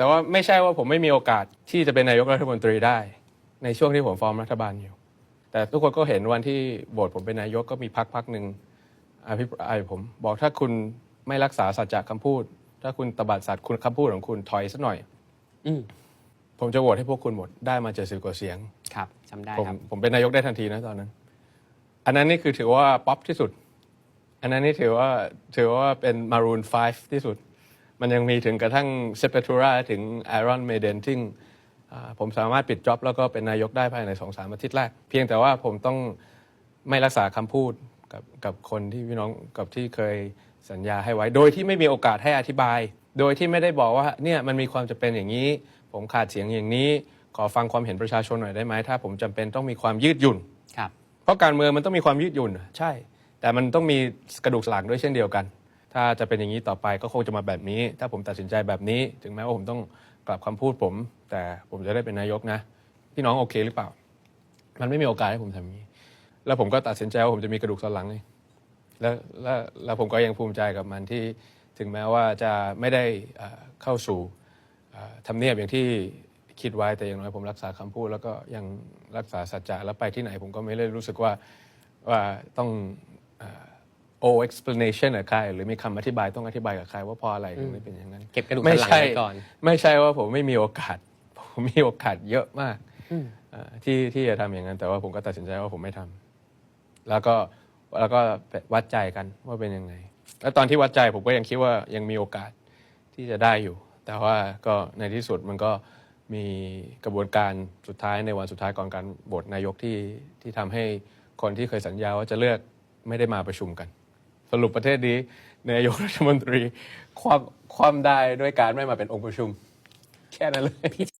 แต่ว่าไม่ใช่ว่าผมไม่มีโอกาสที่จะเป็นนายกรัฐมนตรีได้ ในช่วงที่ผมฟอร์มรัฐบาลอยู่ แต่ทุกคนก็เห็นวันที่โหวตผมเป็นนายกก็มีพักพักหนึ่งอภิปรายผมบอกถ้าคุณไม่รักษาสัจจะคำพูด ถ้าคุณตบัดสัตย์คุณคำพูดของคุณถอยสักหน่อยอืมผมจะโหวตให้พวกคุณหมดได้มาเจ็ดสิบกว่าเสียง ครับจำได้ผมครับ ผมเป็นนายกได้ทันทีนะตอนนั้น อันนั้นนี่คือถือว่าป๊อปที่สุด อันนั้นนี่ถือว่าถือว่าเป็นมารูน5ที่สุด มันยังมีถึงกระทั่งเซปเปตูราถึงไอรอนเมเดนที่อ่าผมสามารถปิดจ็อบแล้วก็เป็นนายกได้ภายในสองสามอาทิตย์แรก เพียงแต่ว่าผมต้องไม่รักษาคำพูดกับกับคนที่พี่น้องกับที่เคยสัญญาให้ไว้ โดยที่ไม่มีโอกาสให้อธิบาย โดยที่ไม่ได้บอกว่าเนี่ยมันมีความจำเป็นอย่างนี้ ผมขาดเสียงอย่างนี้ ขอฟังความเห็นประชาชนหน่อยได้ไหมถ้าผมจำเป็นต้องมีความยืดหยุ่นครับเพราะการเมืองมันต้องมีความยืดหยุ่นใช่ แต่มันต้องมีกระดูกสันหลังด้วยเช่นเดียวกัน ถ้าจะเป็นอย่างนี้ต่อไปก็คงจะมาแบบนี้ ถ้าผมตัดสินใจแบบนี้ ถึงแม้ว่าผมต้องกลับคำพูดผม แต่ผมจะได้เป็นนายกนะ พี่น้องโอเคหรือเปล่า มันไม่มีโอกาสให้ผมทำอย่างนี้ แล้วผมก็ตัดสินใจว่าผมจะมีกระดูกสันหลังเลยแล้วแล้วแล้วผมก็ยังภูมิใจกับมันที่ถึงแม้ว่าจะไม่ได้เข้าสู่ทำเนียบอย่างที่คิดไว้แต่อย่างน้อยผมรักษาคำพูด แล้วก็ยังรักษาสัจจะแล้วไปที่ไหนผมก็ไม่ได้รู้สึกว่าว่าต้อง o explanation กับใครหรือมีคำอธิบายต้องอธิบายกับใครว่าเพราะอะไรถึงได้เป็นอย่างนั้น เก็บกระดูกไม่สันหลังใช่ไว้ก่อน ไม่ใช่ว่าผมไม่มีโอกาส ผมมีโอกาสเยอะมากอืมเอ่อที่ที่จะทำอย่างนั้น แต่ว่าผมก็ตัดสินใจว่าผมไม่ทำแล้วก็แล้วก็วัดใจกันว่าเป็นยังไง แล้วตอนที่วัดใจผมก็ยังคิดว่ายังมีโอกาสที่จะได้อยู่ แต่ว่าก็ในที่สุดมันก็มีกระบวนการสุดท้ายในวันสุดท้ายก่อนการโหวตนายกที่ที่ทำให้คนที่เคยสัญญาว่าจะเลือกไม่ได้มาประชุมกัน สรุปประเทศนี้นายกรัฐมนตรีความความได้ด้วยการไม่มาเป็นองค์ประชุม แค่นั้นเลย